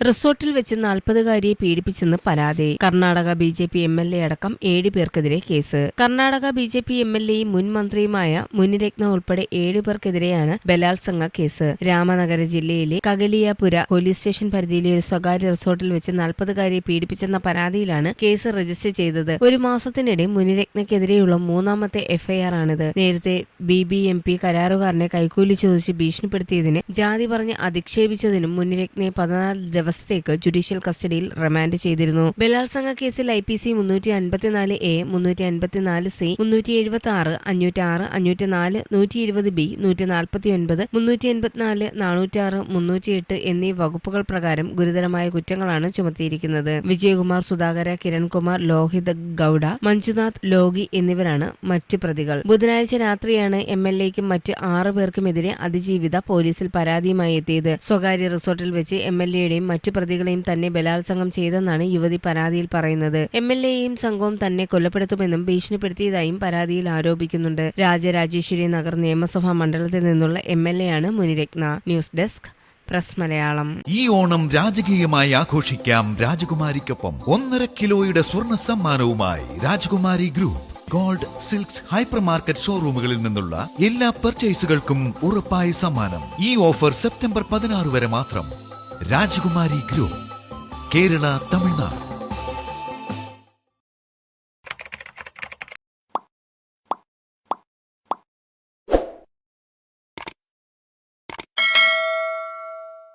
റിസോർട്ടിൽ വെച്ച് നാൽപ്പതുകാരിയെ പീഡിപ്പിച്ചെന്ന് പരാതി. Karnataka B J P M L A അടക്കം ഏഴ് പേർക്കെതിരെ case. Karnataka B J P M L എയും മുൻ മന്ത്രിയുമായ മുനിരത്ന ഉൾപ്പെടെ ഏഴു പേർക്കെതിരെയാണ് ബലാത്സംഗ കേസ്. രാമനഗര ജില്ലയിലെ കഗലിയാപുര പോലീസ് സ്റ്റേഷൻ പരിധിയിലെ ഒരു സ്വകാര്യ റിസോർട്ടിൽ വെച്ച് നാൽപ്പതുകാരിയെ പീഡിപ്പിച്ചെന്ന പരാതിയിലാണ് കേസ് രജിസ്റ്റർ ചെയ്തത്. ഒരു മാസത്തിനിടെ മുനിരത്നക്കെതിരെയുള്ള മൂന്നാമത്തെ എഫ്ഐആർ ആണിത്. നേരത്തെ ബി ബി എം പി കരാറുകാരനെ കൈക്കൂലി ചോദിച്ച് ഭീഷണിപ്പെടുത്തിയതിന് ജാതി പറഞ്ഞ് അധിക്ഷേപിച്ചതിനും മുനിരത്നയെ പതിനാല് ദിവസത്തേക്ക് ജുഡീഷ്യൽ കസ്റ്റഡിയിൽ റിമാൻഡ് ചെയ്തിരുന്നു. ബലാത്സംഗ കേസിൽ ഐ പി സി മുന്നൂറ്റി അൻപത്തിനാല് എ മുന്നൂറ്റി അൻപത്തിനാല് സി മുന്നൂറ്റി എഴുപത്തി ആറ് അഞ്ഞൂറ്റി ആറ് അഞ്ഞൂറ്റി നാല് നൂറ്റി ഇരുപത് ബി നൂറ്റി നാൽപ്പത്തി ഒൻപത് മുന്നൂറ്റി എൺപത്തിനാല് നാനൂറ്റാറ് മുന്നൂറ്റിയെട്ട് എന്നീ വകുപ്പുകൾ പ്രകാരം ഗുരുതരമായ കുറ്റങ്ങളാണ് ചുമത്തിയിരിക്കുന്നത്. വിജയകുമാർ സുധാകര കിരൺകുമാർ ലോഹിത് ഗൌഡ മഞ്ജുനാഥ് ലോഗി എന്നിവരാണ് മറ്റു പ്രതികൾ. ബുധനാഴ്ച രാത്രിയാണ് എം എൽ എക്കും മറ്റ് ആറു പേർക്കുമെതിരെ അതിജീവിത പോലീസിൽ പരാതിയുമായി എത്തിയത്. സ്വകാര്യ റിസോർട്ടിൽ വെച്ച് എം എൽ എയുടെയും മറ്റു പ്രതികളെയും തന്നെ ബലാത്സംഗം ചെയ്തെന്നാണ് യുവതി പരാതിയിൽ പറയുന്നത്. എം എൽ എയും സംഘവും തന്നെ കൊലപ്പെടുത്തുമെന്നും ഭീഷണിപ്പെടുത്തിയതായും പരാതിയിൽ ആരോപിക്കുന്നുണ്ട്. രാജരാജേശ്വരി നഗർ നിയമസഭാ മണ്ഡലത്തിൽ നിന്നുള്ള എം എൽ എ ആണ് Munirathna. News desk press Malayalam. ഈ ഓണം രാജകീയമായി ആഘോഷിക്കാം രാജകുമാരിക്കൊപ്പം ഒന്നര കിലോയുടെ സ്വർണ സമ്മാനവുമായി Rajakumari group. Gold silks hyper market ഷോറൂമുകളിൽ നിന്നുള്ള എല്ലാ പർച്ചേസുകൾക്കും ഉറപ്പായ സമ്മാനം. ഈ ഓഫർ സെപ്റ്റംബർ പതിനാറ് വരെ മാത്രം. രാജകുമാരി ഗ്രൂപ്പ് കേരള തമിഴ്നാട്.